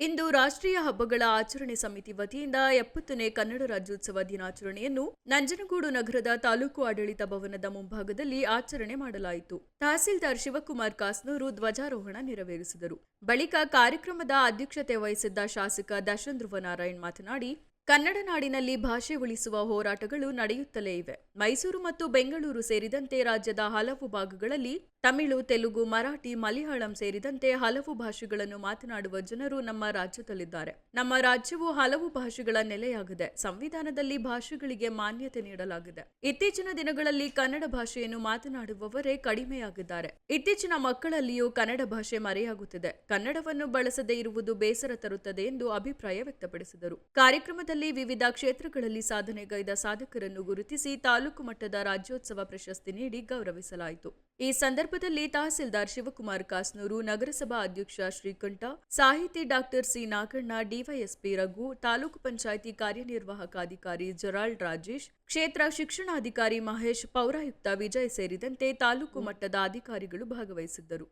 ಇಂದು ರಾಷ್ಟ್ರೀಯ ಹಬ್ಬಗಳ ಆಚರಣೆ ಸಮಿತಿ ವತಿಯಿಂದ ಎಪ್ಪತ್ತನೇ ಕನ್ನಡ ರಾಜ್ಯೋತ್ಸವ ದಿನಾಚರಣೆಯನ್ನು ನಂಜನಗೂಡು ನಗರದ ತಾಲೂಕು ಆಡಳಿತ ಭವನದ ಮುಂಭಾಗದಲ್ಲಿ ಆಚರಣೆ ಮಾಡಲಾಯಿತು. ತಹಸೀಲ್ದಾರ್ ಶಿವಕುಮಾರ್ ಕಾಸ್ನೂರು ಧ್ವಜಾರೋಹಣ ನೆರವೇರಿಸಿದರು. ಬಳಿಕ ಕಾರ್ಯಕ್ರಮದ ಅಧ್ಯಕ್ಷತೆ ವಹಿಸಿದ್ದ ಶಾಸಕ ದರ್ಶನ್ ಧ್ರುವನಾರಾಯಣ್ ಮಾತನಾಡಿ ಕನ್ನಡ ನಾಡಿನಲ್ಲಿ ಭಾಷೆ ಉಳಿಸುವ ಹೋರಾಟಗಳು ನಡೆಯುತ್ತಲೇ ಇವೆ. ಮೈಸೂರು ಮತ್ತು ಬೆಂಗಳೂರು ಸೇರಿದಂತೆ ರಾಜ್ಯದ ಹಲವು ಭಾಗಗಳಲ್ಲಿ ತಮಿಳು, ತೆಲುಗು, ಮರಾಠಿ, ಮಲಯಾಳಂ ಸೇರಿದಂತೆ ಹಲವು ಭಾಷೆಗಳನ್ನು ಮಾತನಾಡುವ ಜನರು ನಮ್ಮ ರಾಜ್ಯದಲ್ಲಿದ್ದಾರೆ. ನಮ್ಮ ರಾಜ್ಯವು ಹಲವು ಭಾಷೆಗಳ ನೆಲೆಯಾಗಿದೆ. ಸಂವಿಧಾನದಲ್ಲಿ ಭಾಷೆಗಳಿಗೆ ಮಾನ್ಯತೆ ನೀಡಲಾಗಿದೆ. ಇತ್ತೀಚಿನ ದಿನಗಳಲ್ಲಿ ಕನ್ನಡ ಭಾಷೆಯನ್ನು ಮಾತನಾಡುವವರೇ ಕಡಿಮೆಯಾಗಿದ್ದಾರೆ. ಇತ್ತೀಚಿನ ಮಕ್ಕಳಲ್ಲಿಯೂ ಕನ್ನಡ ಭಾಷೆ ಮರೆಯಾಗುತ್ತಿದೆ. ಕನ್ನಡವನ್ನು ಬಳಸದೇ ಇರುವುದು ಬೇಸರ ತರುತ್ತದೆ ಎಂದು ಅಭಿಪ್ರಾಯ ವ್ಯಕ್ತಪಡಿಸಿದರು. ಕಾರ್ಯಕ್ರಮದಲ್ಲಿ ವಿವಿಧ ಕ್ಷೇತ್ರಗಳಲ್ಲಿ ಸಾಧನೆಗೈದ ಸಾಧಕರನ್ನು ಗುರುತಿಸಿ ತಾಲೂಕು ಮಟ್ಟದ ರಾಜ್ಯೋತ್ಸವ ಪ್ರಶಸ್ತಿ ನೀಡಿ ಗೌರವಿಸಲಾಯಿತು. ಈ ಸಂದರ್ಭದಲ್ಲಿ ತಹಸೀಲ್ದಾರ್ ಶಿವಕುಮಾರ್ ಕಾಸ್ನೂರು, ನಗರಸಭಾ ಅಧ್ಯಕ್ಷ ಶ್ರೀಕಂಠ, ಸಾಹಿತಿ doctor C Naganna, DYSP Raghu, taluk panchayat ಕಾರ್ಯನಿರ್ವಾಹಕ ಅಧಿಕಾರಿ ಜೊರಾಲ್ಡ್ ರಾಜೇಶ್, ಕ್ಷೇತ್ರ ಶಿಕ್ಷಣಾಧಿಕಾರಿ ಮಹೇಶ್, ಪೌರಾಯುಕ್ತ ವಿಜಯ್ ಸೇರಿದಂತೆ ತಾಲೂಕು ಮಟ್ಟದ ಅಧಿಕಾರಿಗಳು ಭಾಗವಹಿಸಿದ್ದರು.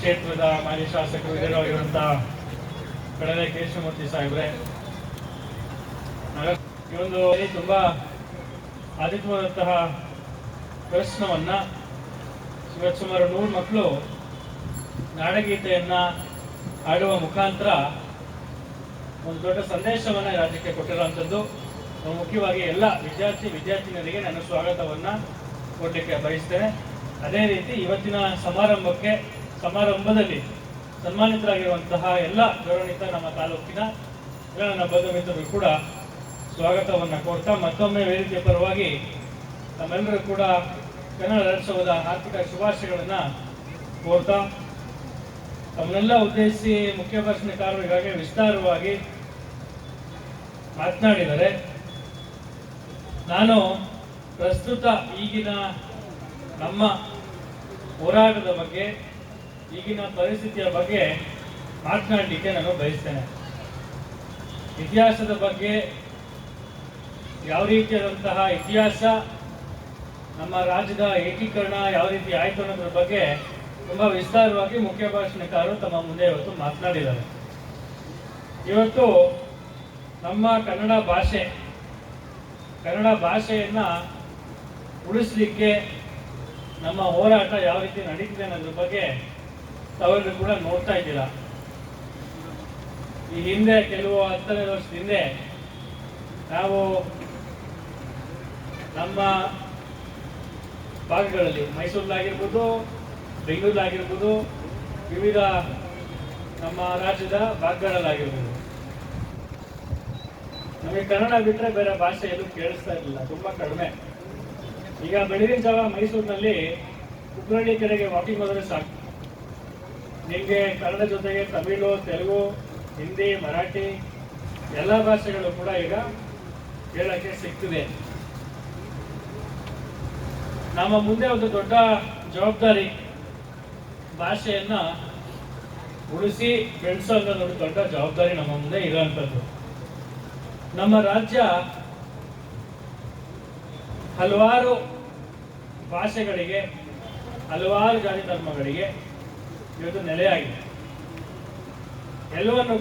ಕ್ಷೇತ್ರದ ಮಾಜಿ ಶಾಸಕರು ಕಡಲೆ ಕೇಶವಮೂರ್ತಿ ಸಾಹೇಬ್ರೆ ಈ ಒಂದು ತುಂಬ ಅದ್ಭುತವಾದಂತಹ ಪ್ರಶ್ನವನ್ನ ಇವತ್ತು ಸುಮಾರು ನೂರು ಮಕ್ಕಳು ನಾಡಗೀತೆಯನ್ನು ಹಾಡುವ ಮುಖಾಂತರ ಒಂದು ದೊಡ್ಡ ಸಂದೇಶವನ್ನ ರಾಜ್ಯಕ್ಕೆ ಕೊಟ್ಟಿರುವಂಥದ್ದು. ಮುಖ್ಯವಾಗಿ ಎಲ್ಲ ವಿದ್ಯಾರ್ಥಿ ವಿದ್ಯಾರ್ಥಿನಿಯರಿಗೆ ನನ್ನ ಸ್ವಾಗತವನ್ನ ಕೊಡಲಿಕ್ಕೆ ಬಯಸ್ತೇನೆ. ಅದೇ ರೀತಿ ಇವತ್ತಿನ ಸಮಾರಂಭಕ್ಕೆ, ಸಮಾರಂಭದಲ್ಲಿ ಸನ್ಮಾನಿತರಾಗಿರುವಂತಹ ಎಲ್ಲ ಗೌರವಾನ್ವಿತ ನಮ್ಮ ತಾಲೂಕಿನ ಎಲ್ಲ ನನ್ನ ಬಂಧು ಮಿತ್ರರು ಕೂಡ ಸ್ವಾಗತವನ್ನ ಕೋರ್ತಾ ಮತ್ತೊಮ್ಮೆ ವೇದಿಕೆ ಪರವಾಗಿ ತಮ್ಮೆಲ್ಲರೂ ಕೂಡ ಕನ್ನಡ ರಾಜ್ಯೋತ್ಸವದ ಆರ್ಥಿಕ ಶುಭಾಶಯಗಳನ್ನು ಕೋರ್ತಾ ತಮ್ಮನ್ನೆಲ್ಲ ಉದ್ದೇಶಿಸಿ ಮುಖ್ಯ ಭಾಷಣಕಾರರು ಈಗಾಗಲೇ ವಿಸ್ತಾರವಾಗಿ ಮಾತನಾಡಿದರೆ ನಾನು ಪ್ರಸ್ತುತ ಈಗಿನ ನಮ್ಮ ಹೋರಾಟದ ಬಗ್ಗೆ ಈಗಿನ ಪರಿಸ್ಥಿತಿಯ ಬಗ್ಗೆ ಮಾತನಾಡಲಿಕ್ಕೆ ನಾನು ಬಯಸ್ತೇನೆ. ಇತಿಹಾಸದ ಬಗ್ಗೆ ಯಾವ ರೀತಿಯಾದಂತಹ ಇತಿಹಾಸ, ನಮ್ಮ ರಾಜ್ಯದ ಏಕೀಕರಣ ಯಾವ ರೀತಿ ಆಯ್ತು ಅನ್ನೋದ್ರ ಬಗ್ಗೆ ತುಂಬ ವಿಸ್ತಾರವಾಗಿ ಮುಖ್ಯ ಭಾಷಣಕಾರರು ತಮ್ಮ ಮುಂದೆ ಇವತ್ತು ಮಾತನಾಡಿದ್ದಾರೆ. ಇವತ್ತು ನಮ್ಮ ಕನ್ನಡ ಭಾಷೆ, ಕನ್ನಡ ಭಾಷೆಯನ್ನ ಉಳಿಸ್ಲಿಕ್ಕೆ ನಮ್ಮ ಹೋರಾಟ ಯಾವ ರೀತಿ ನಡೀತಿದೆ ಅನ್ನೋದ್ರ ಬಗ್ಗೆ ತಾವೆಲ್ಲರೂ ಕೂಡ ನೋಡ್ತಾ ಇದ್ದೀರಾ? ಈ ಹಿಂದೆ ಕೆಲವು ಹತ್ತನೇ ವರ್ಷದ ಹಿಂದೆ ನಾವು ನಮ್ಮ ಭಾಗಗಳಲ್ಲಿ ಮೈಸೂರಲ್ಲಾಗಿರ್ಬೋದು ಬೆಂಗಳೂರಲ್ಲಾಗಿರ್ಬೋದು ವಿವಿಧ ನಮ್ಮ ರಾಜ್ಯದ ಭಾಗಗಳಲ್ಲಾಗಿರ್ಬೋದು. ನಮಗೆ ಕನ್ನಡ ಬಿಟ್ಟರೆ ಬೇರೆ ಭಾಷೆ ಎಲ್ಲೂ ಕೇಳಿಸ್ತಾ ಇರಲಿಲ್ಲ, ತುಂಬಾ ಕಡಿಮೆ. ಈಗ ಬೆಳಗಿನ ಜಾವ ಮೈಸೂರಿನಲ್ಲಿ ಕುಕ್ಕರಳ್ಳಿ ಕೆರೆಗೆ ವಾಕಿಂಗ್ ಹೋದರೆ ಸಾಕು. ನಿಮಗೆ ಕನ್ನಡ ಜೊತೆಗೆ ತಮಿಳು, ತೆಲುಗು, ಹಿಂದಿ, ಮರಾಠಿ ಎಲ್ಲ ಭಾಷೆಗಳು ಕೂಡ ಈಗ ಹೇಳೋಕ್ಕೆ ಸಿಗ್ತಿದೆ. ನಮ್ಮ ಮುಂದೆ ಒಂದು ದೊಡ್ಡ ಜವಾಬ್ದಾರಿ ಭಾಷೆಯನ್ನ ಉಳಿಸಿ ಬೆಳೆಸೋ ಅನ್ನೋದು ಒಂದು ದೊಡ್ಡ ಜವಾಬ್ದಾರಿ ನಮ್ಮ ಮುಂದೆ ಇರೋಂಥದ್ದು ನಮ್ಮ ರಾಜ್ಯ ಹಲವಾರು ಭಾಷೆಗಳಿಗೆ, ಹಲವಾರು ಜಾತಿ ಧರ್ಮಗಳಿಗೆ ಇವತ್ತು ನೆಲೆಯಾಗಿದೆ ಎಲ್ಲವನ್ನು